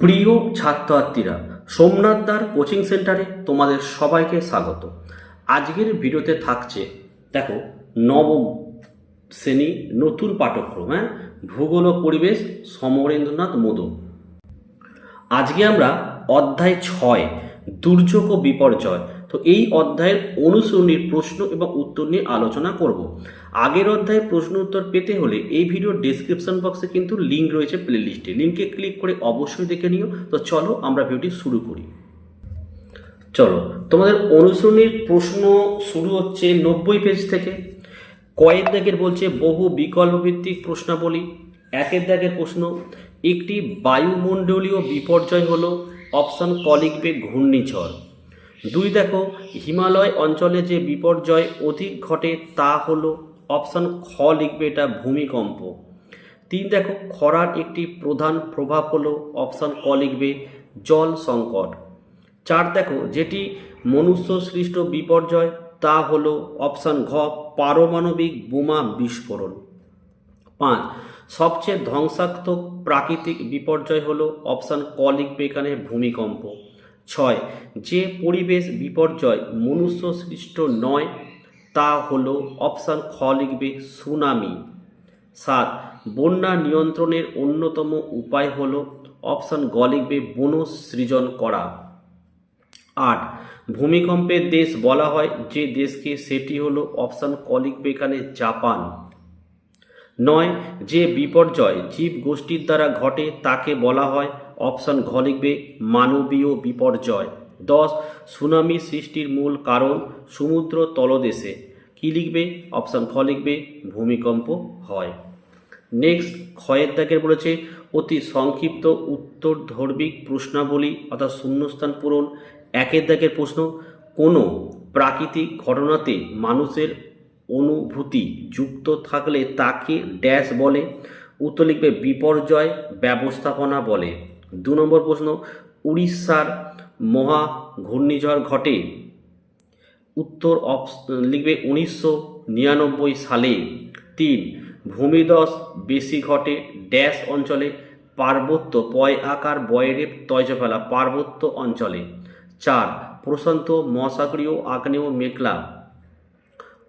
প্রিয় ছাত্রছাত্রীরা, সোমনাথ দার কোচিং সেন্টারে তোমাদের সবাইকে স্বাগত। আজকের ভিডিওতে থাকছে, দেখো, নবম শ্রেণি নতুন পাঠক্রম হ্যাঁ? ভূগোল ও পরিবেশ, সমরেন্দ্রনাথ মোদক আজকে আমরা অধ্যায় ছয়, দুর্যোগ ও বিপর্যয়। তো এই অধ্যায়ের অনুসরণীর প্রশ্ন এবং উত্তর নিয়ে আলোচনা করব। আগের অধ্যায়ে প্রশ্ন উত্তর পেতে হলে এই ভিডিওর ডেসক্রিপশন বক্সে কিন্তু লিঙ্ক রয়েছে প্লেলিস্টে লিঙ্কে ক্লিক করে অবশ্যই দেখে নিও। তো চলো আমরা ভিডিওটি শুরু করি। চলো, তোমাদের অনুসরণীর প্রশ্ন শুরু হচ্ছে নব্বই পেজ থেকে। কয়েক দাগের বলছে, বহু বিকল্প ভিত্তিক প্রশ্নাবলী। একের দাগের প্রশ্ন, একটি বায়ুমণ্ডলীয় বিপর্যয় হলো অপশান ক লিখবে ঘূর্ণিঝড়। দুই দেখো, হিমালয় অঞ্চলে যে বিপর্যয় অধিক ঘটে তা হলো অপশান খ লিখবে এটা ভূমিকম্প। তিন দেখো, খরার একটি প্রধান প্রভাব হলো অপশান ক লিখবে জল সংকট। চার দেখো, যেটি মনুষ্য সৃষ্ট বিপর্যয় তা হলো অপশান ঘ, পারমাণবিক বোমা বিস্ফোরণ। পাঁচ, সবচেয়ে ধ্বংসাত্মক প্রাকৃতিক বিপর্যয় হলো অপশান ক লিখবে এখানে ভূমিকম্প। ছয়। যে পরিবেশ বিপর্যয় মনুষ্য সৃষ্ট নয়, তা হলো অপশান খ লিখবে সুনামি। সাত, বন্যা নিয়ন্ত্রণের অন্যতম উপায় হলো অপশান গ লিখবে বন সৃজন করা। আট ভূমিকম্পের দেশ বলা হয়, যে দেশকে সেটি হলো অপশান ক লিখবে এখানে জাপান। নয়, যে বিপর্যয় জীব গোষ্ঠীর দ্বারা ঘটে তাকে বলা হয় অপশান ঘ লিখবে, মানবীয় বিপর্যয়। দশ, সুনামি সৃষ্টির মূল কারণ সমুদ্র তলদেশে। কি লিখবে? অপশান খ লিখবে, ভূমিকম্প হয়। নেক্সট, ক্ষয়ের দাগের বলেছে, অতি সংক্ষিপ্ত উত্তর ধর্মিক প্রশ্নাবলী অর্থাৎ শূন্যস্থান পূরণ একের দাগের প্রশ্ন। কোনো প্রাকৃতিক ঘটনাতে মানুষের অনুভূতি যুক্ত থাকলে তাকে ড্যাশ বলে। উত্তর লিখবে, বিপর্যয় ব্যবস্থাপনা বলে। দু নম্বর প্রশ্ন, উড়িষ্যার মহা ঘূর্ণিঝড় ঘটে। উত্তর অপস লিখবে উনিশশো নিরানব্বই সালে। তিন, ভূমিধস বেশি ঘটে ড্যাশ অঞ্চলে পার্বত্য, পয় আকার বয়রের তয়জফেলা পার্বত্য অঞ্চলে। চার, প্রশান্ত, মহাসাগরীয়, আগ্নেয়, মেঘলা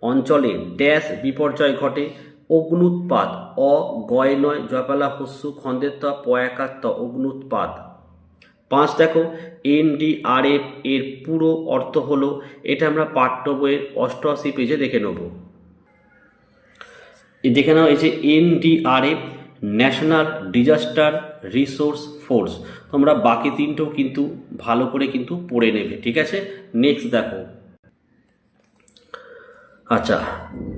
অঞ্চলে ড্যাশ বিপর্যয় ঘটে অগ্নুৎপাত, অ, গয় নয় জয়পালা, হস্যু খন্দেত্ব পয়াকাত্ত অগ্নুৎপাত। পাঁচ, দেখো এনডিআরএফ এর পুরো অর্থ হলো, এটা আমরা পাঠ্য বইয়ের অষ্টআশি পেজে দেখে নেব। দেখে নাও, এই যে NDRF national disaster resource force. তোমরা বাকি তিনটেও কিন্তু ভালো করে কিন্তু পড়ে নেবে, ঠিক আছে? নেক্সট দেখো। আচ্ছা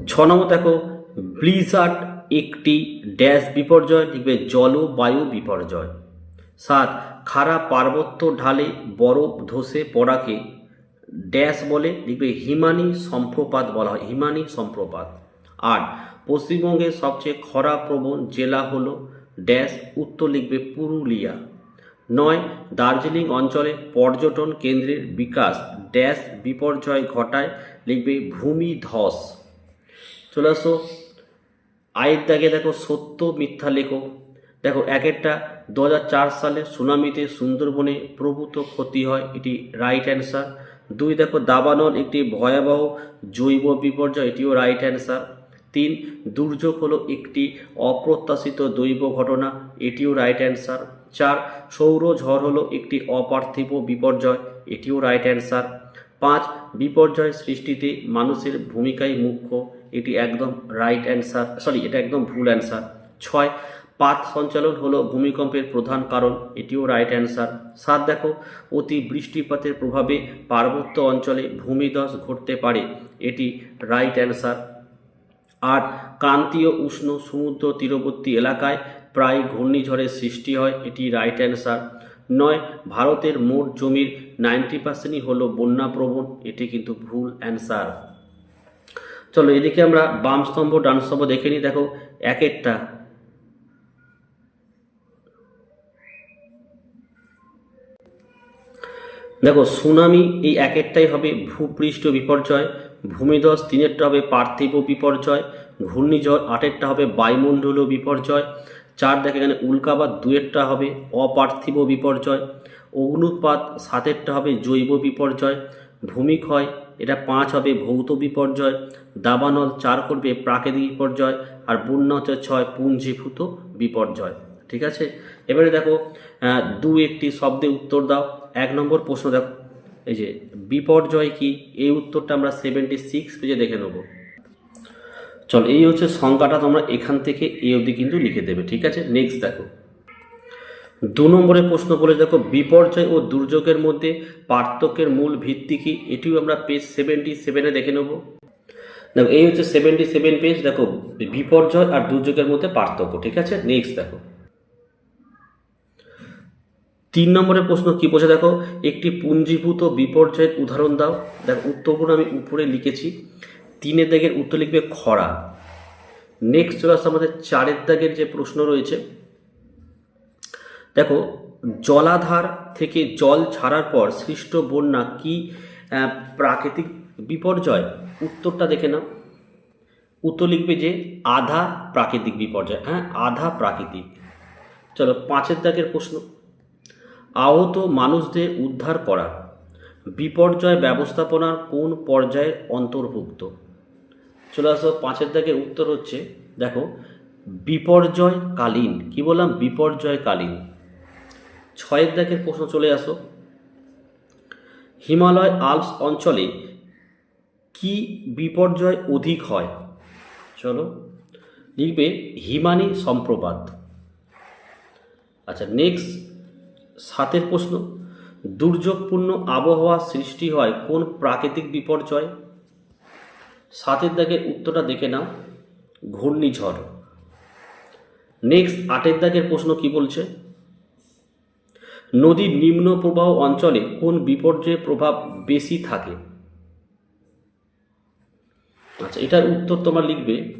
ছ নম্বর দেখো ব্লিজার্ড একটি ড্যাশ বিপর্যয় লিখবে জলবায়ু বিপর্যয়। সাত খারাপ পার্বত্য ঢালে বরফ ধসে পড়াকে ড্যাশ বলে লিখবে হিমানি সম্প্রপাত বলা হয়, হিমানি সম্প্রপাত। আট, পশ্চিমবঙ্গের সবচেয়ে খরা প্রবণ জেলা হল ড্যাশ, উত্তর লিখবে পুরুলিয়া। নয়, দার্জিলিং অঞ্চলে পর্যটন কেন্দ্রের বিকাশ, ড্যাশ বিপর্যয় ঘটায় লিখবে ভূমিধস। চলে আসো আয়ের দাগে দেখো সত্য, মিথ্যা লেখো। দেখো, এক একটা দু হাজার চার সালে সুনামিতে সুন্দরবনে প্রভূত ক্ষতি হয়, এটি রাইট অ্যান্সার দুই, দেখো, দাবানল একটি ভয়াবহ জৈব বিপর্যয়, এটিও রাইট অ্যান্সার তিন, দুর্যোগ হলো একটি অপ্রত্যাশিত দৈব ঘটনা, এটিও রাইট অ্যান্সার চার, সৌর ঝড় হলো একটি অপার্থিব বিপর্যয়, এটিও রাইট অ্যান্সার পাঁচ, বিপর্যয় সৃষ্টিতে মানুষের ভূমিকাই মুখ্য। এটি একদম রাইট অ্যান্সার সরি এটা একদম ভুল অ্যান্সার ছয় পাত সঞ্চালন হলো ভূমিকম্পের প্রধান কারণ, এটিও রাইট অ্যান্সার সাত, দেখো, অতি বৃষ্টিপাতের প্রভাবে পার্বত্য অঞ্চলে ভূমিধস ঘটতে পারে, এটি রাইট অ্যান্সার আট, ক্রান্তীয় উষ্ণ সমুদ্র তীরবর্তী এলাকায় প্রায় ঘূর্ণিঝড়ের সৃষ্টি হয়, এটি রাইট অ্যান্সার নয়, ভারতের মোট জমির নাইনটি পার্সেন্টই হলো বন্যাপ্রবণ এটি কিন্তু ভুল অ্যান্সার চলো এদিকে আমরা বাম স্তম্ভ, ডান স্তম্ভ দেখে নিই। দেখো, এক একটা। দেখো, সুনামি এই এক একটাই হবে ভূপৃষ্ঠ বিপর্যয়, ভূমিধস তিনেরটা হবে পার্থিব বিপর্যয়, ঘূর্ণিঝড় আটেরটা হবে বায়ুমণ্ডলীয় বিপর্যয়, চার দেখে এখানে উল্কাবাদ দুয়েরটা হবে অপার্থিব বিপর্যয়, অগ্নুৎপাত সাতেরটা হবে জৈব বিপর্যয় ভূমিক্ষয় এটা পাঁচ হবে ভৌত বিপর্যয়, দাবানল চার করবে প্রাকৃতিক বিপর্যয়, আর বন্যা হচ্ছে ছয় পুঞ্জীভূত বিপর্যয়। ঠিক আছে? এবারে দেখো দু একটি শব্দে উত্তর দাও। এক নম্বর প্রশ্ন দেখো, এই যে বিপর্যয় কি? এই উত্তরটা আমরা সেভেন্টি সিক্স পেজে দেখে নেব। চল, এই হচ্ছে সংখ্যাটা তোমরা এখান থেকে এই অবধি কিন্তু লিখে দেবে। ঠিক আছে? নেক্সট দেখো। দু নম্বরের প্রশ্ন বলে দেখো, বিপর্যয় ও দুর্যোগের মধ্যে পার্থক্যের মূল ভিত্তি কি? এটিও আমরা পেজ সেভেন্টি সেভেনে দেখে নেব। দেখো, এই হচ্ছে সেভেন্টি সেভেন পেজ দেখো, বিপর্যয় আর দুর্যোগের মধ্যে পার্থক্য, ঠিক আছে? নেক্সট দেখো। তিন নম্বরের প্রশ্ন কি বলছে দেখো, একটি পুঞ্জীভূত বিপর্যয়ের উদাহরণ দাও। দেখো, উত্তরগুলো আমি উপরে লিখেছি। তিনের দাগের উত্তর লিখবে খরা। নেক্সট চলে আসছে আমাদের চারের দাগের যে প্রশ্ন রয়েছে দেখো, জলাধার থেকে জল ছাড়ার পর সৃষ্ট বন্যা কি প্রাকৃতিক বিপর্যয়? উত্তরটা দেখে নাও। উত্তর লিখবে যে আধা প্রাকৃতিক বিপর্যয়। হ্যাঁ আধা প্রাকৃতিক। চলো, পাঁচের দাগের প্রশ্ন। আহত মানুষদের উদ্ধার করা, বিপর্যয় ব্যবস্থাপনার কোন পর্যায়ের অন্তর্ভুক্ত? চলে আসো, পাঁচের দাগের উত্তর হচ্ছে, দেখো, বিপর্যয়কালীন। কি বললাম? বিপর্যয়কালীন। ছয়ের দাগের প্রশ্ন চলে আসো। হিমালয় আল্পস অঞ্চলে কি বিপর্যয় অধিক হয়? চলো, লিখবে হিমানি সম্প্রপাত। আচ্ছা নেক্সট সাতের প্রশ্ন, দুর্যোগপূর্ণ আবহাওয়া সৃষ্টি হয় কোন প্রাকৃতিক বিপর্যয়? সাতের দাগের উত্তরটা দেখে নাও, ঘূর্ণিঝড়। নেক্সট আটের দাগের প্রশ্ন কি বলছে? নদীর নিম্ন প্রবাহ অঞ্চলে কোন বিপর্যয়ের প্রভাব বেশি থাকে? আচ্ছা এটার উত্তর তোমার লিখবে।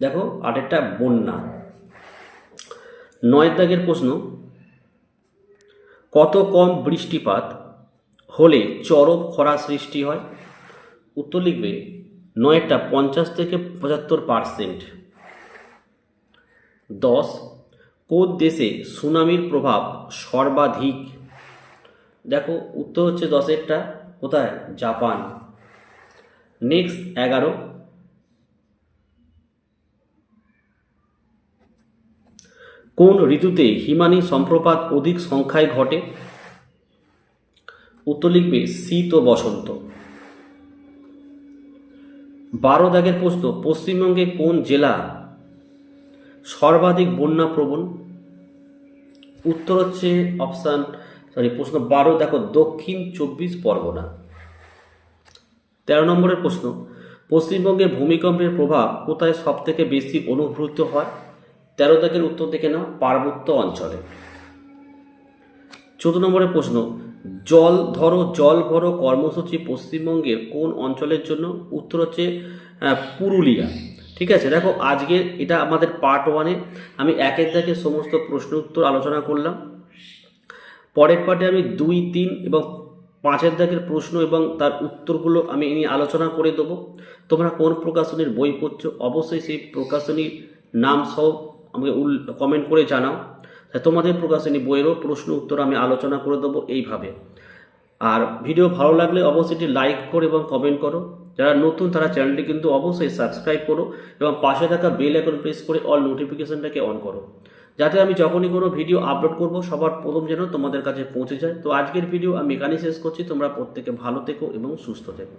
দেখো আটেরটা বন্যা। নয়ের দাগের প্রশ্ন, কত কম বৃষ্টিপাত হলে চরম খরা সৃষ্টি হয়? উত্তর লিখবে, নয়টা পঞ্চাশ থেকে পঁচাত্তর পারসেন্ট। দশ কোন দেশে সুনামির প্রভাব সর্বাধিক? দেখো, উত্তর হচ্ছে দশেরটা, কোথায়? জাপান। নেক্সট এগারো। কোন ঋতুতে হিমানি সম্প্রপাত অধিক সংখ্যায় ঘটে? উত্তর লিখবে, শীত ও বসন্ত। বারো দাগের প্রশ্ন পশ্চিমবঙ্গে কোন জেলা সর্বাধিক বন্যা প্রবণ। উত্তর হচ্ছে অপশান সরি প্রশ্ন বারো, দেখো, দক্ষিণ চব্বিশ পরগনা। তেরো নম্বরের প্রশ্ন, পশ্চিমবঙ্গে ভূমিকম্পের প্রভাব কোথায় সবথেকে বেশি অনুভূত হয়? তেরো দাগের উত্তর দেখে নাও, পার্বত্য অঞ্চলে। চোদ্দ নম্বরের প্রশ্ন, জল, ধরো, জল ভরো কর্মসূচি পশ্চিমবঙ্গের কোন অঞ্চলের জন্য? উত্তর হচ্ছে পুরুলিয়া। ঠিক আছে? দেখো আজকে এটা আমাদের পার্ট ওয়ানে আমি একের দাগে সমস্ত প্রশ্ন উত্তর আলোচনা করলাম। পরের পার্টে আমি দুই, তিন এবং পাঁচের দাগের প্রশ্ন এবং তার উত্তরগুলো আমি নিয়ে আলোচনা করে দেবো। তোমরা কোন প্রকাশনীর বই পড়ছো? অবশ্যই সেই প্রকাশনীর নাম সহ আমাকে উল কমেন্ট করে জানাও। তোমাদের প্রকাশনী বইয়েরও প্রশ্ন উত্তর আমি আলোচনা করে দেবো এইভাবে। আর ভিডিও ভালো লাগলে অবশ্যই লাইক করো এবং কমেন্ট করো। যারা নতুন তারা চ্যানেলটি কিন্তু অবশ্যই সাবস্ক্রাইব করো এবং পাশে থাকা বেল আইকন প্রেস করে অল নোটিফিকেশনটাকে অন করো। যাতে আমি যখনই কোনো ভিডিও আপলোড করব, সবার প্রথম যেন তোমাদের কাছে পৌঁছে যায়। তো আজকের ভিডিও আমি এখানেই শেষ করছি। তোমরা প্রত্যেকে ভালো থেকো এবং সুস্থ থেকো।